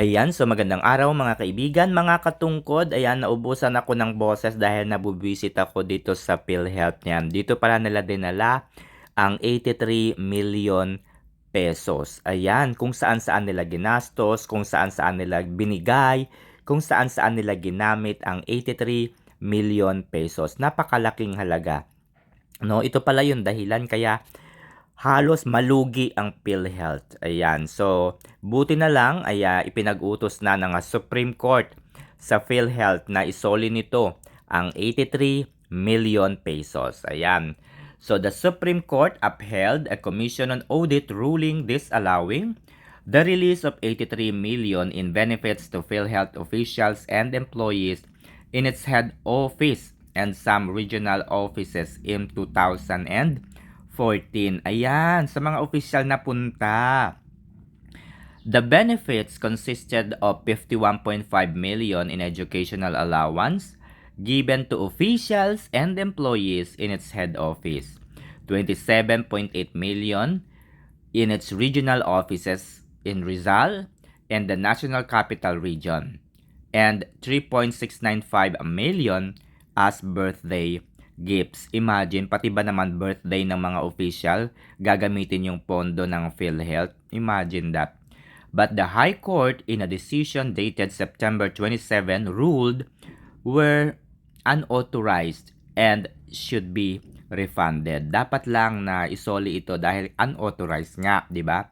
Ayan, so magandang araw mga kaibigan, mga katungkod. Ayan, naubusan ako ng boses dahil nabubisit ako dito sa PhilHealth niyan. Dito pala nila dinala ang 83 million pesos. Ayan, kung saan saan nila ginastos, kung saan saan nila binigay, kung saan saan nila ginamit ang 83 million pesos. Napakalaking halaga. No, ito pala yung dahilan kaya halos malugi ang PhilHealth. Ayan. So, buti na lang ay ah, ipinag-utos na ng ah, Supreme Court sa PhilHealth na isoli nito ang 83 million pesos. Ayan. So, the Supreme Court upheld a Commission on Audit ruling disallowing the release of 83 million in benefits to PhilHealth officials and employees in its head office and some regional offices in 2014. Ayan, sa mga opisyal na punta. The benefits consisted of 51.5 million in educational allowance given to officials and employees in its head office, 27.8 million in its regional offices in Rizal and the National Capital Region, and 3.695 million as birthday gifts. Imagine, pati ba naman birthday ng mga official, gagamitin yung pondo ng PhilHealth? Imagine that. But the High Court, in a decision dated September 27, ruled were unauthorized and should be refunded. Dapat lang na isoli ito dahil unauthorized nga, di ba?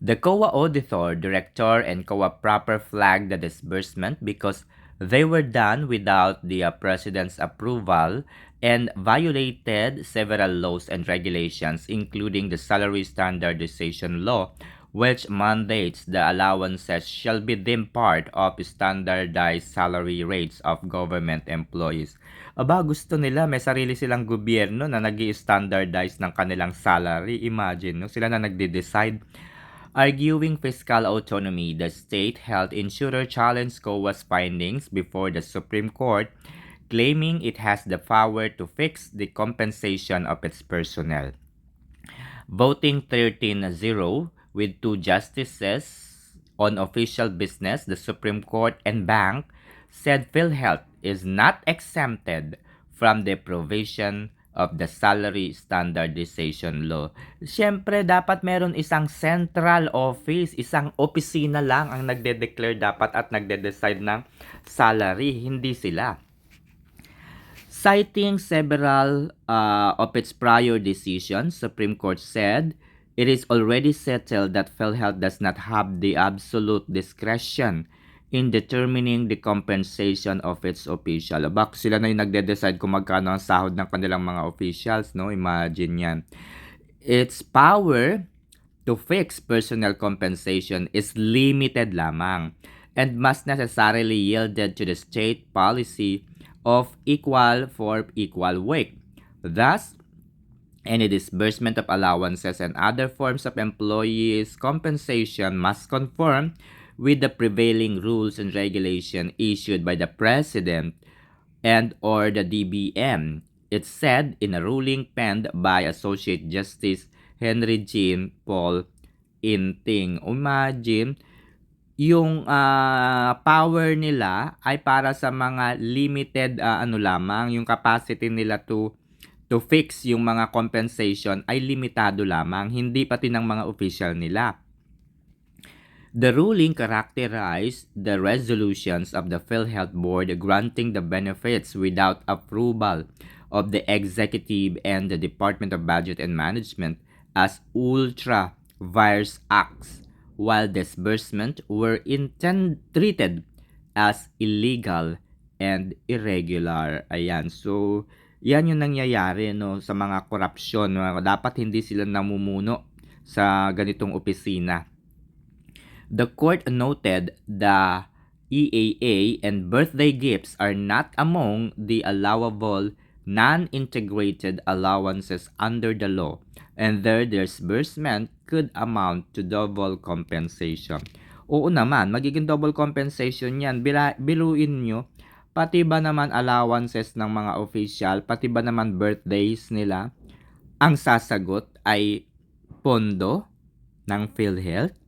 The COA auditor, director, and COA proper flagged the disbursement because they were done without the uh, president's approval and violated several laws and regulations, including the salary standardization law, which mandates the allowances shall be deemed part of standardized salary rates of government employees. Aba, gusto nila, may sarili silang gobyerno na nag standardize ng kanilang salary. Imagine, no? sila na nagde-decide Arguing fiscal autonomy, the state health insurer challenged COA's findings before the Supreme Court, claiming it has the power to fix the compensation of its personnel. Voting 13-0 with two justices on official business, the Supreme Court and Bank said PhilHealth is not exempted from the provision of the Salary Standardization Law. Siyempre, dapat meron isang central office, isang opisina lang ang nagde-declare dapat at nagde-decide ng salary, hindi sila. Citing several uh, of its prior decisions, Supreme Court said, it is already settled that PhilHealth does not have the absolute discretion in determining the compensation of its official. Bak sila na yung nagde-decide kung magkano ang sahod ng kanilang mga officials, no? Imagine yan. Its power to fix personal compensation is limited lamang and must necessarily yielded to the state policy of equal for equal work. Thus, any disbursement of allowances and other forms of employees' compensation must conform with the prevailing rules and regulation issued by the President and or the DBM. It said in a ruling penned by Associate Justice Henry Jean Paul Inting. Imagine, yung uh, power nila ay para sa mga limited uh, ano lamang, yung capacity nila to to fix yung mga compensation ay limitado lamang, hindi pati ng mga official nila. The ruling characterized the resolutions of the PhilHealth Board granting the benefits without approval of the executive and the Department of Budget and Management as ultra virus acts, while disbursement were intend treated as illegal and irregular. Ayan. So, yan yung nangyayari no sa mga korupsyon. Dapat hindi sila namumuno sa ganitong opisina. The court noted the EAA and birthday gifts are not among the allowable non-integrated allowances under the law and their disbursement could amount to double compensation. Oo naman, magiging double compensation yan. Bila, biluin nyo, pati ba naman allowances ng mga official, pati ba naman birthdays nila, ang sasagot ay pondo ng PhilHealth?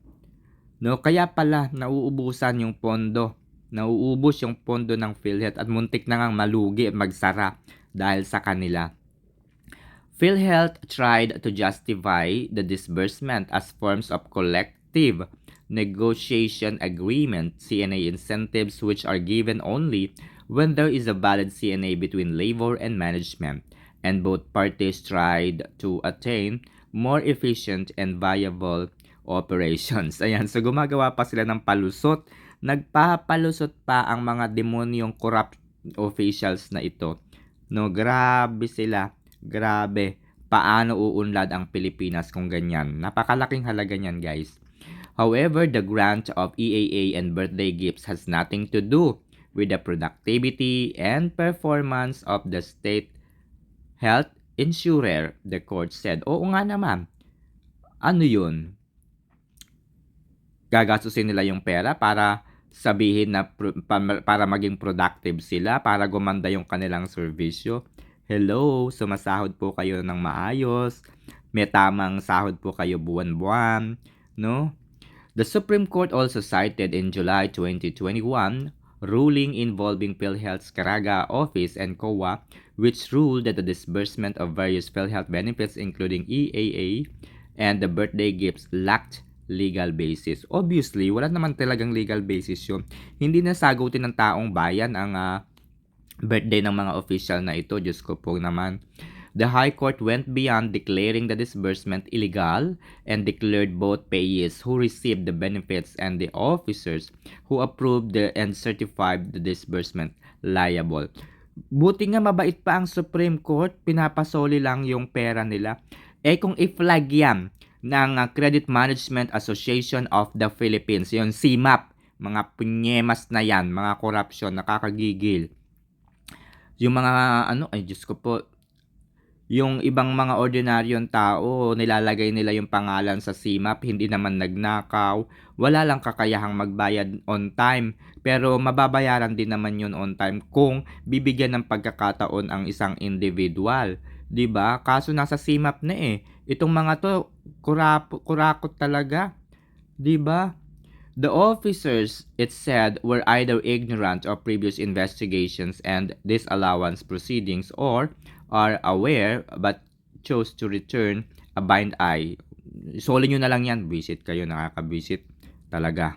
No, kaya pala nauubusan yung pondo. Nauubos yung pondo ng PhilHealth at muntik na ngang malugi at magsara dahil sa kanila. PhilHealth tried to justify the disbursement as forms of collective negotiation agreement CNA incentives which are given only when there is a valid CNA between labor and management and both parties tried to attain more efficient and viable operations. Ayan, so gumagawa pa sila ng palusot. Nagpapalusot pa ang mga demonyong corrupt officials na ito. No, grabe sila. Grabe. Paano uunlad ang Pilipinas kung ganyan? Napakalaking halaga niyan, guys. However, the grant of EAA and birthday gifts has nothing to do with the productivity and performance of the state health insurer, the court said. Oo nga naman. Ano yun? Gagastusin nila yung pera para sabihin na para maging productive sila, para gumanda yung kanilang servisyo. Hello, sumasahod po kayo ng maayos. May tamang sahod po kayo buwan-buwan, no? The Supreme Court also cited in July 2021 ruling involving PhilHealth's Caraga office and COA which ruled that the disbursement of various PhilHealth benefits including EAA and the birthday gifts lacked legal basis. Obviously, wala naman talagang legal basis yun. Hindi nasagutin ng taong bayan ang ah, birthday ng mga official na ito. Diyos ko po naman. The High Court went beyond declaring the disbursement illegal and declared both payees who received the benefits and the officers who approved the and certified the disbursement liable. Buti nga mabait pa ang Supreme Court, pinapasoli lang yung pera nila. Eh kung i-flag yan ng uh, Credit Management Association of the Philippines, yung CMAP, mga punyemas na yan, mga corruption, nakakagigil. Yung mga ano, ay Diyos ko po, yung ibang mga ordinaryong tao, nilalagay nila yung pangalan sa CMAP, hindi naman nagnakaw, wala lang kakayahang magbayad on time, pero mababayaran din naman yun on time kung bibigyan ng pagkakataon ang isang individual. 'Di ba? Kaso nasa CMAP na eh. Itong mga to, kurap, kurakot talaga. 'Di ba? The officers, it said, were either ignorant of previous investigations and disallowance proceedings or are aware but chose to return a blind eye. Solin nyo na lang yan. Visit kayo, nakaka-visit talaga.